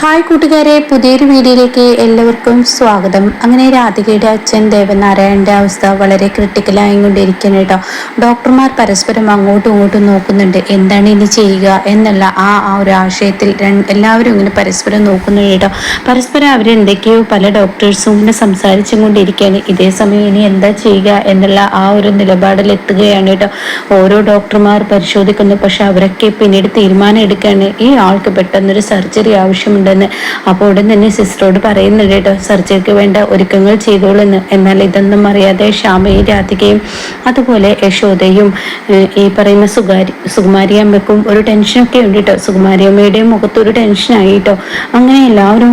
Hi കൂട്ടുകാരെ പുതിയൊരു വീഡിയോയിലേക്ക് എല്ലാവർക്കും സ്വാഗതം. അങ്ങനെ രാധികയുടെ അച്ഛൻ ദേവനാരായണന്റെ അവസ്ഥ വളരെ ക്രിട്ടിക്കലായി കൊണ്ടിരിക്കുന്നു കേട്ടോ. ഡോക്ടർമാർ പരസ്പരം അങ്ങോട്ടും ഇങ്ങോട്ടും നോക്കുന്നുണ്ട്. എന്താണ് ഇനി ചെയ്യുക എന്നുള്ള ആ ആ ഒരു ആശയത്തിൽ എല്ലാവരും ഇങ്ങനെ പരസ്പരം നോക്കുന്നുണ്ട് കേട്ടോ. പരസ്പരം അവരെന്തൊക്കെയോ പല ഡോക്ടേഴ്സും ഇങ്ങനെ സംസാരിച്ചും കൊണ്ടിരിക്കുകയാണ് ഇതേ സമയം ഇനി എന്താ ചെയ്യുക എന്നുള്ള ആ ഒരു നിലപാടിൽ എത്തുകയാണ് കേട്ടോ. ഓരോ ഡോക്ടർമാർ പരിശോധിക്കുന്നു. പക്ഷെ അവരൊക്കെ പിന്നീട് തീരുമാനം എടുക്കുകയാണ്. ഈ ആൾക്ക് പെട്ടെന്നൊരു സർജറി ആവശ്യം ഉണ്ടെന്ന്. അപ്പോൾ ഉടൻ തന്നെ സിസ്റ്ററോട് പറയുന്നുണ്ട് കേട്ടോ സർജറിക്ക് വേണ്ട ഒരുക്കങ്ങൾ ചെയ്തോളെന്ന്. എന്നാൽ ഇതൊന്നും അറിയാതെ ശ്യാമയും രാധികയും അതുപോലെ യശോദയും ഈ പറയുന്ന സുകാരി സുകുമാരി അമ്മയ്ക്കും ഒരു ടെൻഷനൊക്കെ ഉണ്ട് കേട്ടോ സുകുമാരി അമ്മയുടെ മുഖത്ത് ഒരു ടെൻഷനായി കേട്ടോ അങ്ങനെ എല്ലാവരും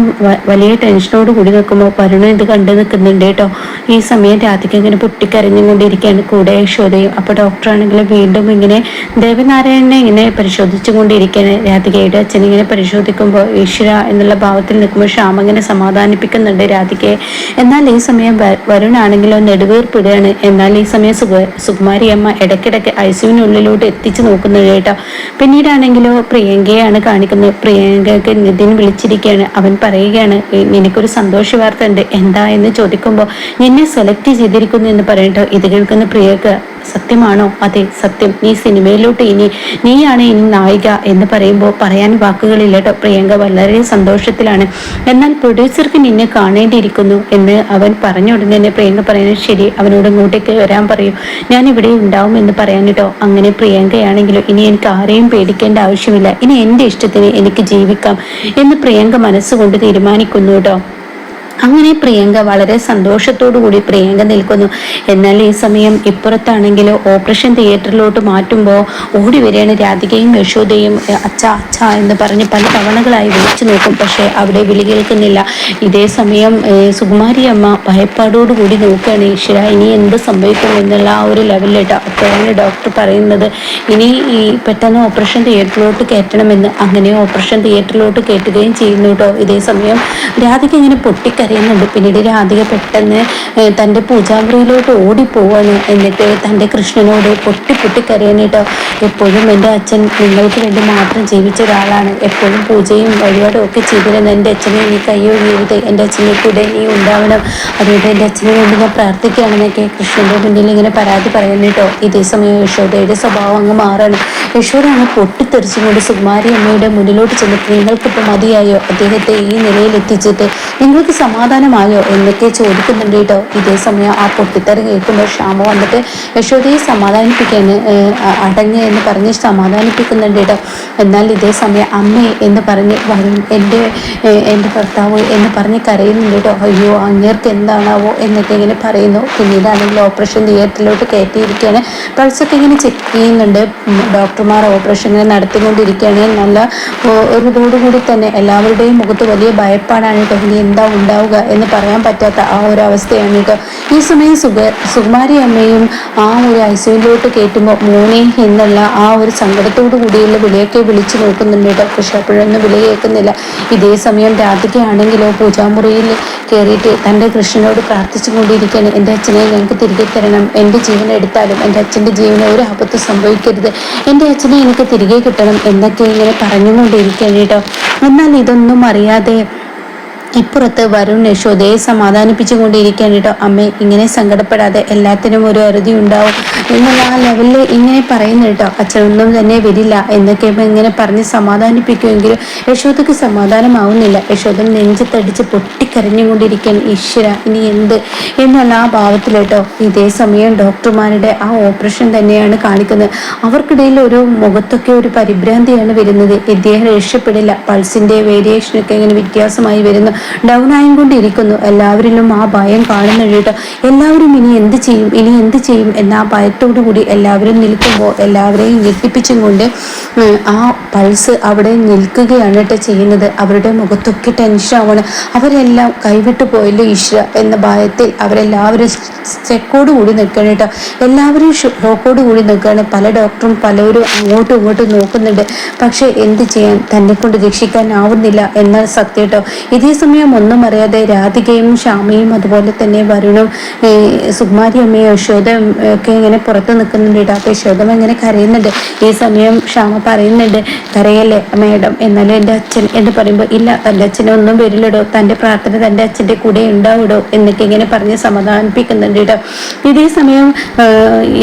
വലിയ ടെൻഷനോട് കൂടി നിൽക്കുമ്പോൾ വരുണ ഇത് കണ്ടു നിൽക്കുന്നുണ്ട് കേട്ടോ ഈ സമയം രാധിക ഇങ്ങനെ പൊട്ടിക്കരഞ്ഞുകൊണ്ടിരിക്കുകയാണ്. കൂടെ യശോദയും അപ്പോൾ ഡോക്ടറാണെങ്കിൽ വീണ്ടും ഇങ്ങനെ ദേവനാരായണനെ ഇങ്ങനെ പരിശോധിച്ചുകൊണ്ടിരിക്കുകയാണ്. രാധികയുടെ അച്ഛൻ ഇങ്ങനെ പരിശോധിക്കുമ്പോൾ ഈശ്വര എന്നുള്ള ഭാവത്തിൽ നിൽക്കുമ്പോൾ ശ്യാം അങ്ങനെ സമാധാനിപ്പിക്കുന്നുണ്ട് രാധികയെ. എന്നാൽ ഈ സമയം വരുണാണെങ്കിലോ നെടുവേർപ്പിടുകയാണ്. എന്നാൽ ഈ സമയം സുഖ സുകുമാരി അമ്മ ഇടയ്ക്കിടയ്ക്ക് ഐസിയുവിനുള്ളിലോട്ട് എത്തിച്ചു നോക്കുന്നത് കേട്ടോ. പിന്നീടാണെങ്കിലോ പ്രിയങ്കയാണ് കാണിക്കുന്നത്. പ്രിയങ്കയ്ക്ക് നിതിൻ വിളിച്ചിരിക്കുകയാണ്. അവൻ പറയുകയാണ് നിനക്കൊരു സന്തോഷ വാർത്ത ഉണ്ട് എന്താ എന്ന് ചോദിക്കുമ്പോൾ നിന്നെ സെലക്ട് ചെയ്തിരിക്കുന്നു എന്ന് പറയട്ടോ ഇത് കേൾക്കുന്ന പ്രിയക്ക് സത്യമാണോ? അതെ സത്യം. നീ സിനിമയിലോട്ട് ഇനി നീയാണ് ഇനി നായിക എന്ന് പറയുമ്പോൾ പറയാൻ വാക്കുകളില്ല കേട്ടോ. പ്രിയങ്ക വളരെ സന്തോഷത്തിലാണ്. എന്നാൽ പ്രൊഡ്യൂസർക്ക് നിന്നെ കാണേണ്ടിയിരിക്കുന്നു എന്ന് അവൻ പറഞ്ഞ ഉടനെ തന്നെ പ്രിയങ്ക പറയുന്നത് ശരി അവനോട് ഇങ്ങോട്ടേക്ക് വരാൻ പറയൂ. ഞാൻ ഇവിടെ ഉണ്ടാവും എന്ന് പറയാൻ കേട്ടോ. അങ്ങനെ പ്രിയങ്കയാണെങ്കിലും ഇനി എനിക്ക് ആരെയും പേടിക്കേണ്ട ആവശ്യമില്ല. ഇനി എന്റെ ഇഷ്ടത്തിന് എനിക്ക് ജീവിക്കാം എന്ന് പ്രിയങ്ക മനസ്സുകൊണ്ട് തീരുമാനിക്കുന്നു കേട്ടോ. അങ്ങനെ പ്രിയങ്ക വളരെ സന്തോഷത്തോടു കൂടി പ്രിയങ്ക നിൽക്കുന്നു. എന്നാൽ ഈ സമയം ഇപ്പുറത്താണെങ്കിൽ ഓപ്പറേഷൻ തിയേറ്ററിലോട്ട് മാറ്റുമ്പോൾ ഓടി വരികയാണ് രാധികയും യശോദയും. അച്ഛ അച്ഛ എന്ന് പറഞ്ഞ് പല തവണകളായി വിളിച്ചു നോക്കും. പക്ഷേ അവിടെ വിളി കേൾക്കുന്നില്ല. ഇതേ സമയം സുകുമാരി അമ്മ ഭയപ്പാടോടുകൂടി നോക്കുകയാണ്. ഈശ്വര ഇനി എന്ത് സംഭവിക്കും എന്നുള്ള ആ ഒരു ലെവലിൽ അപ്പോഴാണ് ഡോക്ടർ പറയുന്നത്. ഇനി ഈ പെട്ടെന്ന് ഓപ്പറേഷൻ തിയേറ്ററിലോട്ട് കയറ്റണമെന്ന്. അങ്ങനെ ഓപ്പറേഷൻ തിയേറ്ററിലോട്ട് കയറ്റുകയും ചെയ്യുന്നു കേട്ടോ. ഇതേ സമയം രാധിക ഇങ്ങനെ പൊട്ടിക്ക കരയുന്നുണ്ട് പിന്നീട് രാധിക പെട്ടെന്ന് തന്റെ പൂജാമുറിയിലോട്ട് ഓടിപ്പോവാണ്. എന്നിട്ട് തന്റെ കൃഷ്ണനോട് പൊട്ടി പൊട്ടി കരയാനായിട്ടോ എപ്പോഴും എന്റെ അച്ഛൻ നിങ്ങൾക്ക് വേണ്ടി മാത്രം ജീവിച്ച ഒരാളാണ്. എപ്പോഴും പൂജയും വഴിപാടും ഒക്കെ ചെയ്തിരുന്ന എന്റെ അച്ഛനെ നീ കൈയൊഴിയരുത്. എന്റെ അച്ഛനെ കൂടെ നീ ഉണ്ടാവണം. അതുകൊണ്ട് എന്റെ അച്ഛനെ വേണ്ടി ഞാൻ പ്രാർത്ഥിക്കുകയാണെന്നൊക്കെ കൃഷ്ണന്റെ മുന്നിൽ ഇങ്ങനെ പരാതി പറയുന്നിട്ടോ ഇതേ സമയം യശോദയുടെ സ്വഭാവം അങ്ങ് മാറാണ്. യശോദയാണ് പൊട്ടിത്തെറിച്ചുകൊണ്ട് സുകുമാരി അമ്മയുടെ മുന്നിലോട്ട് ചെന്നിട്ട് നിങ്ങൾക്കിപ്പോൾ മതിയായോ? അദ്ദേഹത്തെ ഈ നിലയിൽ എത്തിച്ചിട്ട് നിങ്ങൾക്ക് സമാധാനമായോ എന്നൊക്കെ ചോദിക്കുന്നുണ്ട് കേട്ടോ. ഇതേ സമയം ആ പൊട്ടിത്തെറി കേൾക്കുമ്പോൾ ക്ഷാമ വന്നിട്ട് യശോദയെ സമാധാനിപ്പിക്കാൻ അടങ്ങ് എന്ന് പറഞ്ഞ് സമാധാനിപ്പിക്കുന്നുണ്ട് കേട്ടോ. എന്നാൽ ഇതേ സമയം അമ്മ എന്ന് പറഞ്ഞ് വരും എന്റെ എന്റെ ഭർത്താവ് എന്ന് പറഞ്ഞ് കരയുന്നുണ്ട് കേട്ടോ. അയ്യോ അങ്ങേർക്ക് എന്താണാവോ എന്നൊക്കെ ഇങ്ങനെ പറയുന്നു. പിന്നീടാണെങ്കിൽ ഓപ്പറേഷൻ തിയേറ്ററിലോട്ട് കയറ്റിയിരിക്കുകയാണ്. പൾസൊക്കെ ഇങ്ങനെ ചെക്ക് ചെയ്യുന്നുണ്ട്. ഡോക്ടർമാർ ഓപ്പറേഷൻ ഇങ്ങനെ നടത്തിക്കൊണ്ടിരിക്കുകയാണ്. നല്ല ഒരു ഇതോടുകൂടി തന്നെ എല്ലാവരുടെയും മുഖത്ത് വലിയ ഭയപ്പാടാണ് കേട്ടോ. ഇനി എന്താ ഉണ്ടാവുക? ഉണ്ടാവുക എന്ന് പറയാൻ പറ്റാത്ത ആ ഒരു അവസ്ഥയാണ് കേട്ടോ ഈ സമയം സുഗ സുകുമാരി അമ്മയും ആ ഒരു ഐസിയുലോട്ട് കയറ്റുമ്പോൾ മോനെ എന്നുള്ള ആ ഒരു സങ്കടത്തോടു കൂടിയുള്ള വിളിയൊക്കെ വിളിച്ചു നോക്കുന്നുണ്ട് കേട്ടോ. പക്ഷെ അപ്പോഴൊന്നും വിളി കേൾക്കുന്നില്ല. ഇതേ സമയം രാധിക ആണെങ്കിലോ പൂജാമുറിയിൽ കയറിയിട്ട് തന്റെ കൃഷ്ണനോട് പ്രാർത്ഥിച്ചു കൊണ്ടിരിക്കുകയാണ്. എന്റെ അച്ഛനെ ഞങ്ങൾക്ക് തിരികെ തരണം. എന്റെ ജീവൻ എടുത്താലും എന്റെ അച്ഛന്റെ ജീവന് ഒരു ആപത്ത് സംഭവിക്കരുത്. എന്റെ അച്ഛനെ എനിക്ക് തിരികെ കിട്ടണം എന്നൊക്കെ ഇങ്ങനെ പറഞ്ഞുകൊണ്ടിരിക്കുകയാണ് കേട്ടോ. എന്നാൽ ഇതൊന്നും അറിയാതെ ഇപ്പുറത്ത് വരുൺ യശോദയെ സമാധാനിപ്പിച്ചുകൊണ്ടിരിക്കുകയാണ് കേട്ടോ. അമ്മ ഇങ്ങനെ സങ്കടപ്പെടാതെ എല്ലാത്തിനും ഒരു അറുതി ഉണ്ടാവും. എന്നുള്ള ആ ലെവലിൽ ഇങ്ങനെ പറയുന്നു കേട്ടോ അച്ഛനൊന്നും തന്നെ വരില്ല എന്നൊക്കെ ഇങ്ങനെ പറഞ്ഞ് സമാധാനിപ്പിക്കുമെങ്കിലും യശോദക്ക് സമാധാനമാവുന്നില്ല. യശോദൻ നെഞ്ചത്തടിച്ച് പൊട്ടിക്കരഞ്ഞുകൊണ്ടിരിക്കാൻ ഈശ്വര ഇനി എന്ത്? എന്നുള്ള ആ ഭാവത്തിൽ കേട്ടോ ഇതേ സമയം ഡോക്ടർമാരുടെ ആ ഓപ്പറേഷൻ തന്നെയാണ് കാണിക്കുന്നത്. അവർക്കിടയിൽ ഒരു മുഖത്തൊക്കെ ഒരു പരിഭ്രാന്തിയാണ് വരുന്നത്. ഇദ്ദേഹം രക്ഷപ്പെടില്ല. പൾസിന്റെ വേരിയേഷനൊക്കെ ഇങ്ങനെ വ്യത്യാസമായി വരുന്നു. ഡൗൺ ആയിക്കൊണ്ടിരിക്കുന്നു. എല്ലാവരിലും ആ ഭയം കാണുന്നുണ്ട് കേട്ടോ എല്ലാവരും ഇനി എന്ത് ചെയ്യും? ഇനി എന്ത് ചെയ്യും? എന്ന ആ ഭയത്തോടു കൂടി എല്ലാവരും നിൽക്കുമ്പോൾ എല്ലാവരെയും ഞെട്ടിപ്പിച്ചും കൊണ്ട് ആ പൾസ് അവിടെ നിൽക്കുകയാണ് കേട്ടോ ചെയ്യുന്നത്. അവരുടെ മുഖത്തൊക്കെ ടെൻഷൻ ആവണം അവരെല്ലാം കൈവിട്ടു പോയല്ലോ ഈശ്വര എന്ന ഭയത്തിൽ അവരെല്ലാവരും ചെക്കോട് കൂടി നിൽക്കണം കേട്ടോ എല്ലാവരും ഷോക്കോട് കൂടി നിൽക്കുകയാണ്. പല ഡോക്ടറും പലരും അങ്ങോട്ടും ഇങ്ങോട്ടും നോക്കുന്നുണ്ട്. പക്ഷേ എന്ത് ചെയ്യാൻ തന്നെ കൊണ്ട് രക്ഷിക്കാനാവുന്നില്ല എന്ന സത്യം കേട്ടോ ഇതേ സമയം ഒന്നും അറിയാതെ രാധികയും ശ്യാമയും അതുപോലെ തന്നെ വരുണും സുകുമാരി അമ്മയും യശോദയും ഒക്കെ ഇങ്ങനെ പുറത്ത് നിൽക്കുന്നുണ്ട് കേട്ടോ അപ്പോൾ യശോദം ഇങ്ങനെ കരയുന്നുണ്ട്. ഈ സമയം ക്ഷാമ പറയുന്നുണ്ട്. കരയല്ലേ മേഡം? എന്നാലും എന്റെ അച്ഛൻ എന്ന് പറയുമ്പോൾ ഇല്ല തന്റെ അച്ഛനെ ഒന്നും വരില്ലടോ. തന്റെ പ്രാർത്ഥന തന്റെ അച്ഛന്റെ കൂടെ ഉണ്ടാവിടോ? എന്നൊക്കെ ഇങ്ങനെ പറഞ്ഞ് സമാധാനിപ്പിക്കുന്നുണ്ട് കേട്ടോ ഇതേ സമയം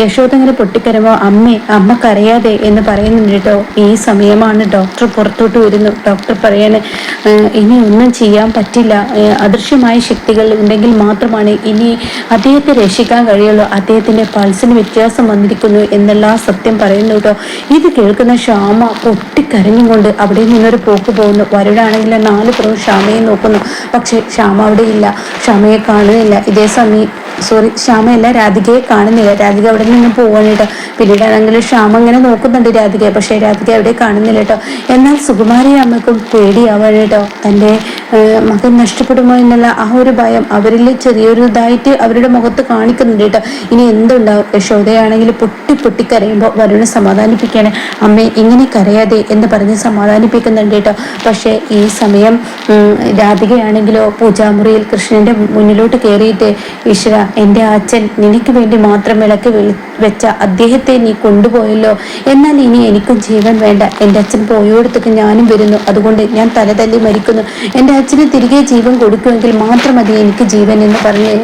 യശോദ ഇങ്ങനെ പൊട്ടിക്കരുമ്പോൾ അമ്മേ അമ്മ കരയാതെ എന്ന് പറയുന്നുണ്ട് കേട്ടോ ഈ സമയമാണ് ഡോക്ടർ പുറത്തോട്ട് വരുന്നു. ഡോക്ടർ പറയാണ് ഇനി ഒന്നും ചെയ്യാൻ പറ്റില്ല. അദൃശ്യമായ ശക്തികൾ ഉണ്ടെങ്കിൽ മാത്രമാണ് ഇനി അദ്ദേഹത്തെ രക്ഷിക്കാൻ കഴിയുള്ളൂ. അദ്ദേഹത്തിന്റെ പൾസിന് വ്യത്യാസം വന്നിരിക്കുന്നു എന്നുള്ള സത്യം പറയുന്നു കേട്ടോ. ഇത് കേൾക്കുന്ന ശ്യാമ പൊട്ടിക്കരഞ്ഞുകൊണ്ട് അവിടെ നിന്നൊരു പോക്ക് പോകുന്നു. വരുടാണെങ്കിൽ നാല് പ്രാവശ്യം ക്ഷാമയെ നോക്കുന്നു. പക്ഷെ ക്ഷാമ അവിടെ ഇല്ല. ക്ഷാമയെ കാണുന്നില്ല ഇതേ സമയം സോറി ശ്യാമയല്ല രാധികയെ കാണുന്നില്ല. രാധിക അവിടെ നിന്ന് പോവാണ് കേട്ടോ. പിന്നീട് ആണെങ്കിൽ ശ്യാമ ഇങ്ങനെ നോക്കുന്നുണ്ട് രാധികയെ പക്ഷേ രാധിക അവിടെ കാണുന്നില്ല കേട്ടോ. എന്നാൽ സുകുമാരി അമ്മക്കും പേടിയാവാണ് കേട്ടോ. തന്റെ മകൻ നഷ്ടപ്പെടുമോ എന്നുള്ള ആ ഒരു ഭയം അവരിൽ ചെറിയൊരു ഇതായിട്ട് അവരുടെ മുഖത്ത് കാണിക്കുന്നുണ്ട് കേട്ടോ. ഇനി എന്തുണ്ടാവും? യശോദയാണെങ്കിൽ പൊട്ടി പൊട്ടി കരയുമ്പോൾ വരുണ് സമാധാനിപ്പിക്കുകയാണ് അമ്മേ ഇങ്ങനെ കരയാതെ എന്ന് പറഞ്ഞ് സമാധാനിപ്പിക്കുന്നുണ്ട് കേട്ടോ. പക്ഷേ ഈ സമയം രാധികയാണെങ്കിലോ പൂജാമുറിയിൽ കൃഷ്ണന്റെ മുന്നിലോട്ട് കയറിയിട്ട് ഈശ്വര എന്റെ അച്ഛൻ നിനക്ക് വേണ്ടി മാത്രം വിളക്ക് വെച്ച അദ്ദേഹത്തെ നീ കൊണ്ടുപോയല്ലോ. എന്നാൽ ഇനി എനിക്കും ജീവൻ വേണ്ട. എന്റെ അച്ഛൻ പോയോടത്തേക്ക് ഞാനും വരുന്നു. അതുകൊണ്ട് ഞാൻ തലതല്ലി മരിക്കുന്നു. എന്റെ അച്ഛന് തിരികെ ജീവൻ കൊടുക്കുമെങ്കിൽ മാത്രം മതി എനിക്ക് ജീവൻ എന്ന് പറഞ്ഞ്.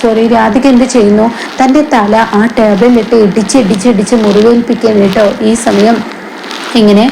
സോറി രാധിക എന്ത് ചെയ്യുന്നു? തന്റെ തല ആ ടേബിളിലിട്ട് ഇടിച്ച് ഇടിച്ച് ഇടിച്ച് മുറിവേൽപ്പിക്കാൻ കേട്ടോ ഈ സമയം. ഇങ്ങനെ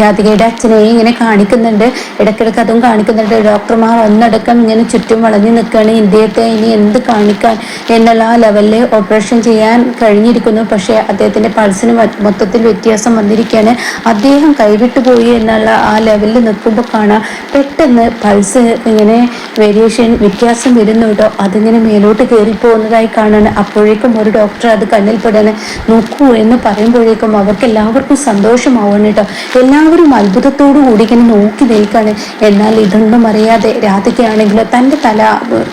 രാധികയുടെ അച്ഛനെയും ഇങ്ങനെ കാണിക്കുന്നുണ്ട്. ഇടയ്ക്കിടയ്ക്ക് അതും കാണിക്കുന്നുണ്ട്. ഡോക്ടർമാർ ഒന്നടക്കം ഇങ്ങനെ ചുറ്റും വളഞ്ഞു നിൽക്കുകയാണ്. ഇന്ത്യത്തെ ഇനി എന്ത് കാണിക്കാൻ? എന്നുള്ള ആ ലെവലിൽ ഓപ്പറേഷൻ ചെയ്യാൻ കഴിഞ്ഞിരിക്കുന്നു. പക്ഷേ അദ്ദേഹത്തിന്റെ പൾസിന് മൊത്തത്തിൽ വ്യത്യാസം വന്നിരിക്കുകയാണ്. അദ്ദേഹം കൈവിട്ടു പോയി എന്നുള്ള ആ ലെവലിൽ നിൽക്കുമ്പോൾ കാണാം. പെട്ടെന്ന് പൾസ് ഇങ്ങനെ വേരിയേഷൻ വ്യത്യാസം വരുന്നു കേട്ടോ. അതിങ്ങനെ മേലോട്ട് കയറിപ്പോകുന്നതായി കാണാണ്. അപ്പോഴേക്കും ഒരു ഡോക്ടർ അത് കണ്ണിൽ പെടാൻ നോക്കൂ എന്ന് പറയുമ്പോഴേക്കും അവർക്ക് എല്ലാവർക്കും സന്തോഷമാവണം കേട്ടോ. എല്ലാവരും അത്ഭുതത്തോടു കൂടി ഇങ്ങനെ നോക്കി നിൽക്കുകയാണ് എന്നാൽ ഇതൊന്നും അറിയാതെ രാധികയാണെങ്കിൽ തന്റെ തല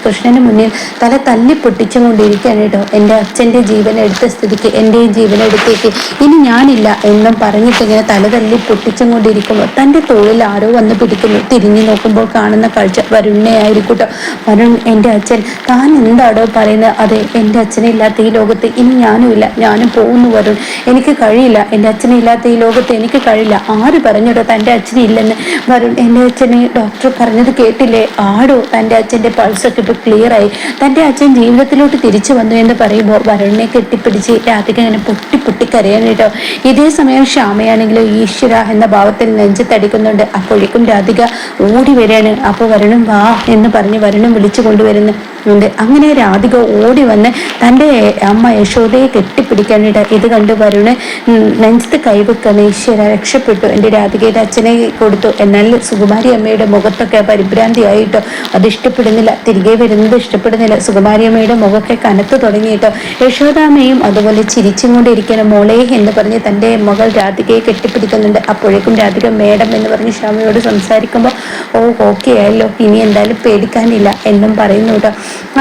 കൃഷ്ണന് മുന്നിൽ തല തല്ലി പൊട്ടിച്ചുകൊണ്ടിരിക്കുകയാണ് കേട്ടോ. എന്റെ അച്ഛന്റെ ജീവൻ എടുത്ത സ്ഥിതിക്ക് എന്റെയും ജീവൻ എടുത്തേക്ക് ഇനി ഞാനില്ല എന്നും പറഞ്ഞിട്ട് ഇങ്ങനെ തല തല്ലി പൊട്ടിച്ചുകൊണ്ടിരിക്കുമ്പോൾ തന്റെ തോളിൽ ആരോ വന്ന് പിടിക്കുന്നു. തിരിഞ്ഞു നോക്കുമ്പോൾ കാണുന്ന കാഴ്ച വരുണ്ണയായിരിക്കട്ടോ വരുൺ എന്റെ അച്ഛൻ താൻ എന്താടോ പറയുന്നത്? അതെ എന്റെ അച്ഛനെ ഇല്ലാത്ത ഈ ലോകത്ത് ഇനി ഞാനും ഇല്ല ഞാനും പോകുന്നു വരുൺ. എനിക്ക് കഴിയില്ല. എന്റെ അച്ഛനെ ഇല്ലാത്ത ഈ ലോകത്ത് എനിക്ക് കഴിയില്ല. ആര് പറഞ്ഞിടോ തന്റെ അച്ഛനെ ഇല്ലെന്ന് വരുൺ എന്റെ അച്ഛനെ ഡോക്ടർ പറഞ്ഞത് കേട്ടില്ലേ? ആടോ തന്റെ അച്ഛന്റെ പൾസൊക്കെ ഇപ്പോൾ ക്ലിയറായി തന്റെ അച്ഛൻ ജീവിതത്തിലോട്ട് തിരിച്ചു വന്നു എന്ന് പറയുമ്പോൾ വരുണിനെ കെട്ടിപ്പിടിച്ച് രാധിക ഇങ്ങനെ പൊട്ടി പൊട്ടി കരയാൻ കേട്ടോ. ഇതേ സമയം ശ്യാമയാണെങ്കിലും ഈശ്വര എന്ന ഭാവത്തിൽ നെഞ്ചത്തടിക്കുന്നുണ്ട്. അപ്പോഴേക്കും രാധിക ഓടി വരികയാണ്. അപ്പോൾ വരുണും വാ എന്ന് പറഞ്ഞ് വരുണും വിളിച്ചു കൊണ്ടുവരുന്നു. ഉണ്ട് അങ്ങനെ രാധിക ഓടി വന്ന് തന്റെ അമ്മ യശോദയെ കെട്ടിപ്പിടിക്കാനായിട്ട് ഇത് കണ്ട് വരുണ്. നെഞ്ചത്ത് കൈവെക്കുന്ന ഈശ്വര രക്ഷപ്പെട്ടു. എന്റെ രാധികയുടെ അച്ഛനെ കൊടുത്തു. എന്നാൽ സുകുമാരി അമ്മയുടെ മുഖത്തൊക്കെ പരിഭ്രാന്തിയായിട്ടോ. അത് ഇഷ്ടപ്പെടുന്നില്ല. തിരികെ വരുന്നത് ഇഷ്ടപ്പെടുന്നില്ല. സുകുമാരി അമ്മയുടെ മുഖമൊക്കെ കനത്ത് തുടങ്ങിയിട്ടോ. യശോദാമ്മയും അതുപോലെ ചിരിച്ചും കൊണ്ടിരിക്കണം മോളെ എന്ന് പറഞ്ഞ് തന്റെ മകൾ രാധികയെ കെട്ടിപ്പിടിക്കുന്നുണ്ട്. അപ്പോഴേക്കും രാധിക മേഡം എന്ന് പറഞ്ഞ് ശ്യാമയോട് സംസാരിക്കുമ്പോൾ ഓ ഓക്കെ ആയല്ലോ. ഇനി എന്തായാലും പേടിക്കാനില്ല എന്നും പറയുന്നു കേട്ടോ.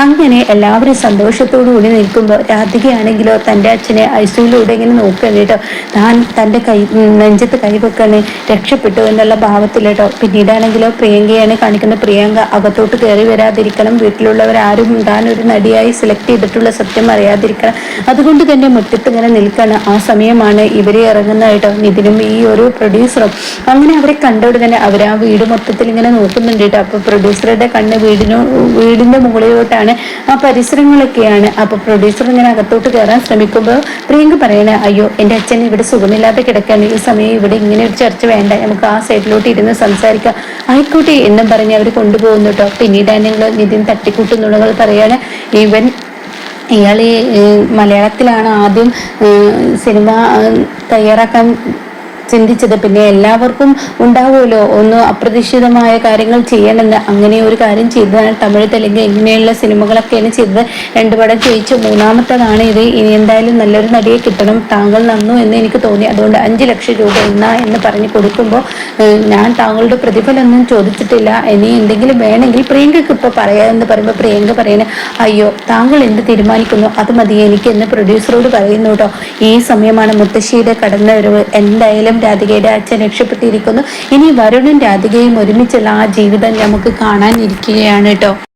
അങ്ങനെ എല്ലാവരും സന്തോഷത്തോടു കൂടി നിൽക്കുമ്പോൾ രാധികയാണെങ്കിലോ തന്റെ അച്ഛനെ ഐസിയിലൂടെ ഇങ്ങനെ നോക്കുകയാണ് കേട്ടോ. താൻ തന്റെ കൈ നെഞ്ചത്ത് കൈവെക്കണേ രക്ഷപ്പെട്ടു എന്നുള്ള ഭാവത്തിൽ കേട്ടോ. പിന്നീടാണെങ്കിലോ പ്രിയങ്കയാണ് കാണിക്കുന്ന പ്രിയങ്ക അകത്തോട്ട് കയറി വരാതിരിക്കണം. വീട്ടിലുള്ളവരാരും താൻ ഒരു നടിയായി സെലക്ട് ചെയ്തിട്ടുള്ള സത്യം അറിയാതിരിക്കണം. അതുകൊണ്ട് തന്നെ മുറ്റത്ത് ഇങ്ങനെ നിൽക്കണം ആ സമയമാണ് ഇവരെ ഇറങ്ങുന്നതായിട്ടോ നിതിനും ഈ ഒരു പ്രൊഡ്യൂസറും അങ്ങനെ അവരെ കണ്ടോട് തന്നെ അവർ ആ വീട് മൊത്തത്തിൽ ഇങ്ങനെ നോക്കുന്നുണ്ട് കേട്ടോ. അപ്പൊ പ്രൊഡ്യൂസറുടെ കണ്ണ് വീടിനു വീടിന്റെ മുകളിലോട്ടാണ് ആ പരിസരങ്ങളൊക്കെയാണ്. അപ്പൊ പ്രൊഡ്യൂസർ ഇങ്ങനെ അകത്തോട്ട് കയറാൻ ശ്രമിക്കുമ്പോൾ പ്രിയങ്ക പറയണേ അയ്യോ എന്റെ അച്ഛൻ ഇവിടെ സുഖമില്ലാതെ കിടക്കാണ്. ഈ സമയം ഇവിടെ ഇങ്ങനെ ഒരു ചർച്ച വേണ്ട. നമുക്ക് ആ സൈഡിലോട്ട് ഇരുന്ന് സംസാരിക്കാം. ആയിക്കോട്ടെ എന്നും പറഞ്ഞ് അവർ കൊണ്ടുപോകുന്നു കേട്ടോ. പിന്നീട് നിങ്ങൾ നിതിൻ തട്ടിക്കൂട്ടുന്നുള്ളകൾ പറയാണ് ഈവൻ ഇയാൾ മലയാളത്തിലാണ് ആദ്യം സിനിമ തയ്യാറാക്കാൻ ചിന്തിച്ചത്. പിന്നെ എല്ലാവർക്കും ഉണ്ടാവുമല്ലോ. ഒന്ന് അപ്രതീക്ഷിതമായ കാര്യങ്ങൾ ചെയ്യണമെന്ന്. അങ്ങനെ ഒരു കാര്യം ചെയ്തതാണ് തമിഴ് തെലുങ്ക് ഇങ്ങനെയുള്ള സിനിമകളൊക്കെയാണ് ചെയ്തത്. രണ്ടു പടം ചോദിച്ചു മൂന്നാമത്തതാണ് ഇത്. ഇനി എന്തായാലും നല്ലൊരു നടിയെ കിട്ടണം. താങ്കൾ നന്നു എന്ന് എനിക്ക് തോന്നി. അതുകൊണ്ട് അഞ്ച് ലക്ഷം രൂപ എന്നാ എന്ന് പറഞ്ഞു കൊടുക്കുമ്പോൾ ഞാൻ താങ്കളുടെ പ്രതിഫലമൊന്നും ചോദിച്ചിട്ടില്ല. ഇനി എന്തെങ്കിലും വേണമെങ്കിൽ പ്രിയങ്കക്ക് ഇപ്പോൾ പറയാമെന്ന് പറയുമ്പോൾ പ്രിയങ്ക പറയണേ അയ്യോ താങ്കൾ എന്ത് തീരുമാനിക്കുന്നു? അത് മതി. എനിക്ക് എന്ന് പ്രൊഡ്യൂസറോട് പറയുന്നു കേട്ടോ ഈ സമയമാണ് മുത്തശ്ശിയുടെ കടന്നവരവ്. എന്തായാലും വരുണും രാധികയുടെ അച്ഛൻ രക്ഷപ്പെട്ടിരിക്കുന്നു. ഇനി വരുണൻ രാധികയും ഒരുമിച്ചുള്ള ആ ജീവിതം നമുക്ക് കാണാനിരിക്കുകയാണ് കേട്ടോ.